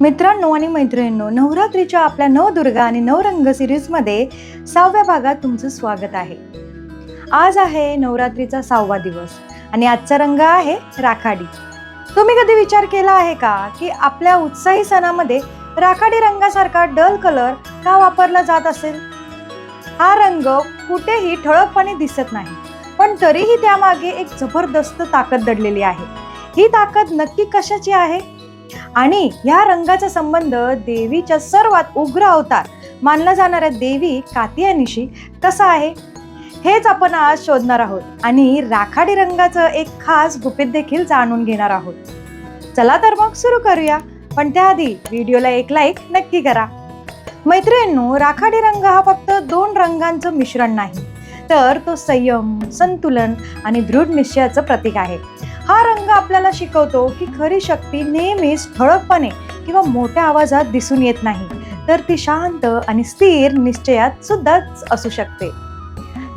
मित्रांनो आणि मैत्रिणींनो नवरात्रीच्या आपल्या नवदुर्गा आणि नवरंग सिरीजमध्ये सहाव्या भागात तुमचं स्वागत आहे. आज आहे नवरात्रीचा सहावा दिवस आणि आजचा रंग आहे राखाडी. तुम्ही कधी विचार केला आहे का की आपल्या उत्साही सणामध्ये राखाडी रंगासारखा डल कलर का वापरला जात असेल? हा रंग कुठेही ठळकपणे दिसत नाही पण तरीही त्यामागे एक जबरदस्त ताकद दडलेली आहे. ही ताकद नक्की कशाची आहे? आणि या रंगाचा संबंध देवीच्या सर्वात उग्र अवतार मानला जाणाऱ्या देवी कात्यायनीशी कसा आहे. हेच आपण आज शोधणार आहोत आणि राखाडी रंगाचं एक खास गुपित देखील जाणून घेणार आहोत. चला तर मग सुरू करूया पण त्याआधी व्हिडिओला एक लाईक नक्की करा. मैत्रिणींनो राखाडी रंग हा फक्त दोन रंगांचं मिश्रण नाही तर तो संयम संतुलन आणि दृढ निश्चयाचं प्रतीक आहे. हा रंग आपल्याला शिकवतो की खरी शक्ती नेहमीच ठळकपणे किंवा मोठ्या आवाजात दिसून येत नाही तर ती शांत आणि स्थिर निश्चयात सुद्धाच असू शकते.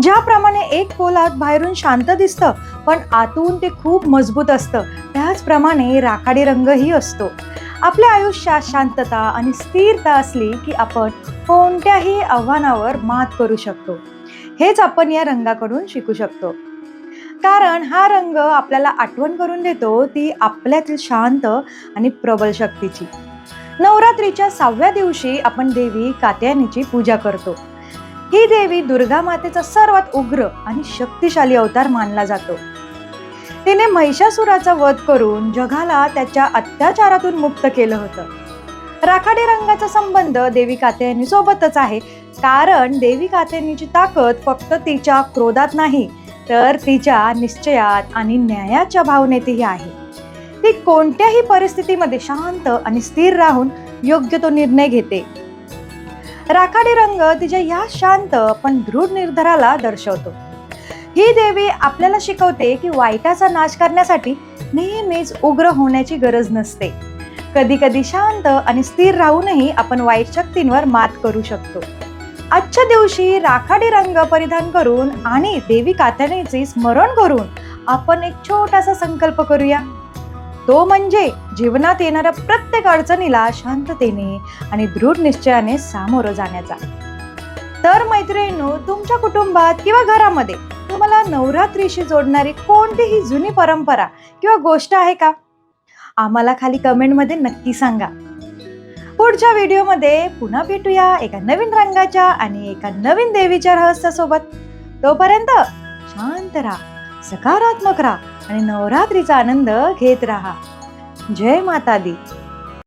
ज्याप्रमाणे एक पोलाद बाहेरून शांत दिसतं पण आतून ते खूप मजबूत असतं. त्याचप्रमाणे राखाडी रंगही असतो. आपल्या आयुष्यात शांतता आणि स्थिरता असली की आपण कोणत्याही आव्हानावर मात करू शकतो. हेच आपण या रंगाकडून शिकू शकतो. कारण हा रंग आपल्याला आठवण करून देतो ती आपल्यातील शांत आणि प्रबल शक्तीची. नवरात्रीच्या सहाव्या दिवशी आपण देवी कात्यायनीची पूजा करतो. ही देवी दुर्गा मातेचा सर्वात उग्र आणि शक्तिशाली अवतार मानला जातो. तिने महिषासुराचा वध करून जगाला त्याच्या अत्याचारातून मुक्त केलं होतं. राखाडी रंगाचा संबंध देवी कात्यायनी सोबतच आहे. कारण देवी कात्यायनीची ताकद फक्त तिच्या क्रोधात नाही तर तिच्या निश्चयात आणि न्यायाच्या भावनेतही आहे. ती कोणत्याही परिस्थितीमध्ये शांत आणि स्थिर राहून योग्य तो निर्णय घेते. राखाडी रंग तिच्या या शांत पण दृढ निर्धाराला दर्शवतो. ही देवी आपल्याला शिकवते की वाईटाचा नाश करण्यासाठी नेहमीच उग्र होण्याची गरज नसते. कधी कधी शांत आणि स्थिर राहूनही आपण वाईट शक्तींवर मात करू शकतो. आजच्या दिवशी राखाडी रंग परिधान करून आणि देवी कात्यानेचे स्मरण करून आपण एक छोटासा संकल्प करूया. तो म्हणजे जीवनात येणाऱ्या प्रत्येक अडचणीला शांततेने आणि दृढ निश्चयाने सामोरं जाण्याचा. तर मैत्रिणींनो तुमच्या कुटुंबात किंवा घरामध्ये तुम्हाला नवरात्रीशी जोडणारी कोणतीही जुनी परंपरा किंवा गोष्ट आहे का? आम्हाला खाली कमेंटमध्ये नक्की सांगा. पुढच्या व्हिडिओमध्ये पुन्हा भेटूया एका नवीन रंगाच्या आणि एका नवीन देवीच्या रहस्यासोबत. तोपर्यंत शांत राहा सकारात्मक राहा आणि नवरात्रीचा आनंद घेत राहा. जय माता दी